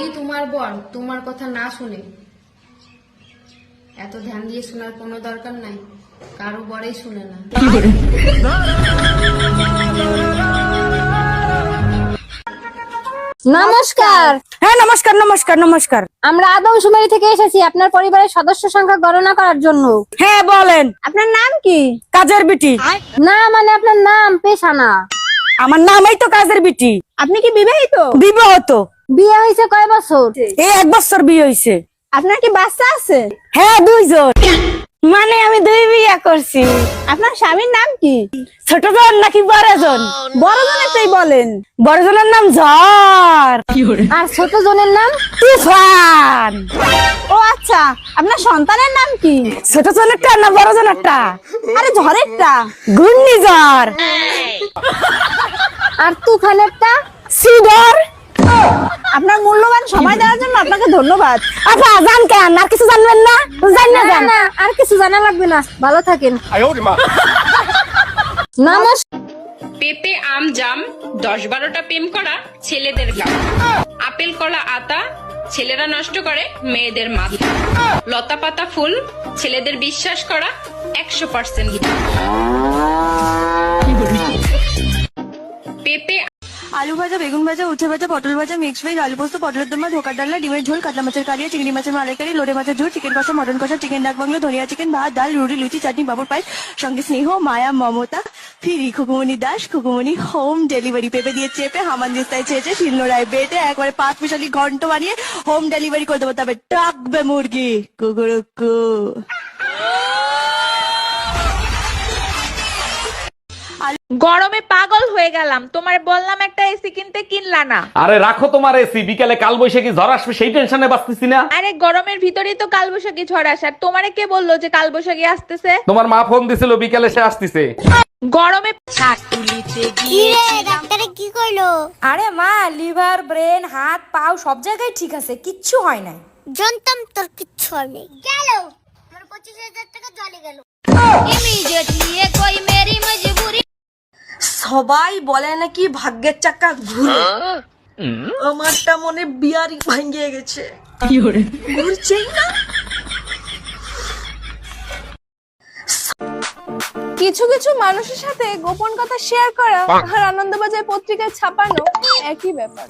যদি তোমার বর তোমার কথা না শুনে এত ধ্যান দিয়ে শোনার কোনো দরকার নাই কারও বরেই শুনে না। নমস্কার। হ্যাঁ নমস্কার নমস্কার নমস্কার। আমরা আদমশুমারি থেকে এসেছি আপনার পরিবারের সদস্য সংখ্যা গণনা করার জন্য। হ্যাঁ বলেন। আপনার নাম কি? কাজের বিটি। না মানে আপনার নাম পেশা না। আমার নামই তো কাজের বিটি। আপনি কি বিবাহিত? বিবাহত। বিয়ে হয়েছে কয় বছর? এই এক বছর বিয়ে হয়েছে। আপনার কি বাচ্চা আছে? হ্যাঁ দুইজন। মানে আমি দুই বিয়ে করছি। আপনার স্বামীর নাম কি? ছোট জন নাকি বড় জন বড় জনেরটাই বলেন। বড় জনের নাম ঝড়। আর ছোট জনের নাম? তুফান। ও আচ্ছা আপনার সন্তানের নাম কি? ছোট জনেরটা না বড় জনেরটা আরে ঝড়েরটা। ঘূর্ণিঝড়। আর তুফানেরটা? সিডর। আপনার মূল্যবান সময় দেওয়ার জন্য আপনাকে ধন্যবাদ। আপা জান কেন আর কিছু জানবেন না? জান না জান। না আর কিছু জানা লাগবে না। ভালো থাকেন। নমস্কার। পেঁপে আম জাম দশ বারোটা প্রেম করা ছেলেদের গান আপেল কলা আতা ছেলেরা নষ্ট করে মেয়েদের মাথা। লতা পাতা ফুল ছেলেদের বিশ্বাস করা একশো পার্সেন্ট। আলু ভাজা, বেগুন ভাজা, উচ্ছে ভাজা, পটল ভাজা মিক্স ভেজ আলু পোস্ত, পটলের দমা, ধোকার ডালনা, ডিমের ঝোল, কাতলা মাছের কালিয়া চিংড়ি মাছের মালাইকারি, লোটে মাছের ঝোল চিকেন কষা মটন কষা চিকেন ডাক বাংলো, ধনিয়া চিকেন ভাত, ডাল, রুটি, লুচি, চাটনি, বাবুর পায়েস, সঙ্গে স্নেহ, মায়া, মমতা, ফিরি খুকুমনি দাস খুকুমনি হোম ডেলিভারি পেপে দিয়ে চেপে, হামান দিস্তায় চেয়েছে শিলনোড়ায় বেটে, একবারে পাঁচ মিশালি ঘন্ট বানিয়ে হোম ডেলিভারি করে দেবো, তবে টাকবে মুরগি কুকুরুকু গরমে পাগল হয়ে গেলাম। তোমার বললাম একটা এসি কিনতে কিনলা না। আরে রাখো তোমার এসি বিকালে কাল বৈশাখী ঝড় আসবে সেই টেনশনে বাঁচতেছি না। আরে গরমের ভিতরেই তো কালবৈশাখী ঝড় আসার তোমারে কে বলল যে কালবৈশাখী আসতেছে? তোমার মা ফোন দিছিল বিকালে সে আসতেছে। গরমে ডাক্তারে কি কইলো? আরে মা লিভার ব্রেন হাত পাও সব জায়গায় ঠিক আছে কিচ্ছু হয় নাই। জানতাম তোর কিচ্ছু হয়নি গেল। আমার পঁচিশ হাজার টাকা জলে গেল। ইমিডিয়েটলি এ কোই মেরি মজবুরি? সবাই বলে নাকি ভাগ্যের চাকা ঘুরে। আমারটা মনে বিয়ারি ভাঙিয়ে গেছে। ঘুরছেই না। কিছু কিছু মানুষের সাথে গোপন কথা শেয়ার করা আর আনন্দবাজার পত্রিকায় ছাপানো একই ব্যাপার।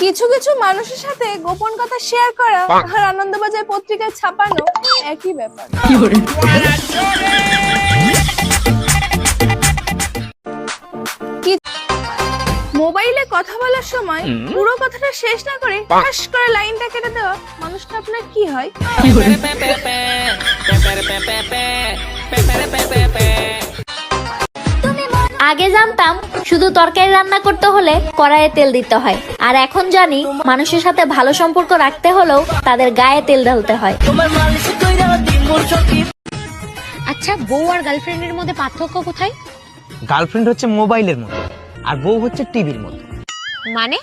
কিছু কিছু মানুষের সাথে গোপন কথা শেয়ার করা আর আনন্দবাজার পত্রিকায় ছাপানো একই ব্যাপার মোবাইলে কথা বলার সময় পুরো কথাটা শেষ না করে ঠাস করে লাইনটা কেটে দেওয়া মানুষটা আপনার কি হয় আগে জানতাম শুধু তরকারি রান্না করতে হলে কড়াইয়ে তেল দিতে হয়। আর এখন জানি মানুষের সাথে ভালো সম্পর্ক রাখতে হলেও তাদের গায়ে তেল ঢালতে হয়। আচ্ছা বউ আর গার্লফ্রেন্ডের মধ্যে পার্থক্য কোথায়? গার্লফ্রেন্ড হচ্ছে মোবাইলের মতো আর বউ হচ্ছে টিভির মতো। মানে?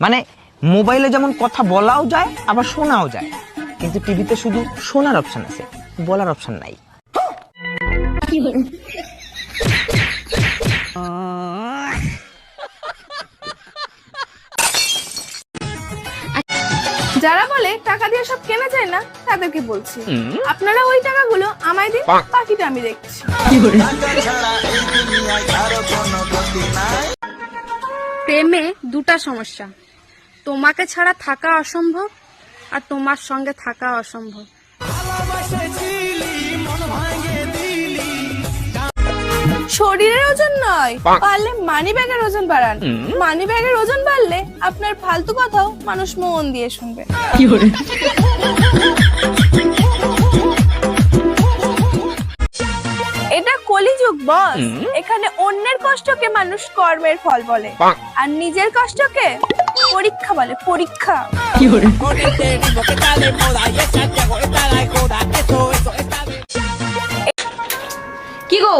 মানে মোবাইলে যেমন কথা বলাও যায় আবার শোনাও যায়। কিন্তু টিভিতে শুধু শোনার অপশন আছে বলার অপশন নাই। যারা বলে টাকা দিয়ে সব কেনা যায় না তাদেরকে বলছি আপনারা ওই টাকাগুলো আমায় দিন বাকিটা আমি দেখছি। প্রেমে দুটা সমস্যা। তোমাকে ছাড়া থাকা অসম্ভব আর তোমার সঙ্গে থাকা অসম্ভব। শরীরের ওজন নয় পারলে মানি ব্যাগের ওজন বাড়ান। মানি ব্যাগের ওজন বাড়লে আপনার ফালতু কথাও মানুষ মন দিয়ে শুনবে। এটা কলিযুগ বস এখানে অন্যের কষ্টকে মানুষ কর্মের ফল বলে। আর নিজের কষ্টকে পরীক্ষা বলে পরীক্ষা। কি গো?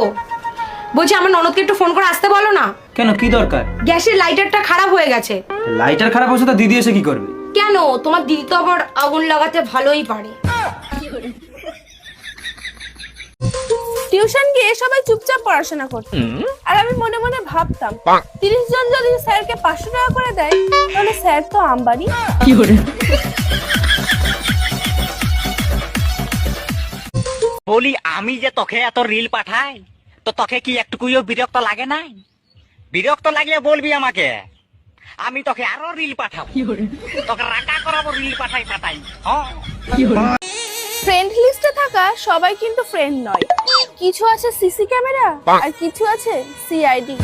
বলছি আমার ননদকে একটু ফোন করে আসতে বলো না। কেন কি দরকার? গ্যাসের লাইটারটা খারাপ হয়ে গেছে। লাইটার খারাপ হয়েছে তো দিদি এসে কি করবে? কেন? তোমার দিদি তো আবার আগুন লাগাতে ভালোই পারে। টিউশন গিয়ে সবাই চুপচাপ পড়াশোনা করতো। আর আমি মনে মনে ভাবতাম তিরিশ জন যদি স্যারকে পাঁচশো টাকা করে দেয় তাহলে স্যার তো আম্বানি। বলি আমি যে তোকে এত রিল পাঠাই তো তোকে কি একটুকুও বিরক্ত লাগে নাই? বিরক্ত লাগে বলবি আমাকে। আমি তোকে আরও রিল পাঠাবো। তোকে রান্না করাবো রিল পাঠাই পাঠাই। হ্যাঁ? ফ্রেন্ড লিস্টে থাকা সবাই কিন্তু ফ্রেন্ড নয়। কিছু আছে সিসি ক্যামেরা আর কিছু আছে সিআইডি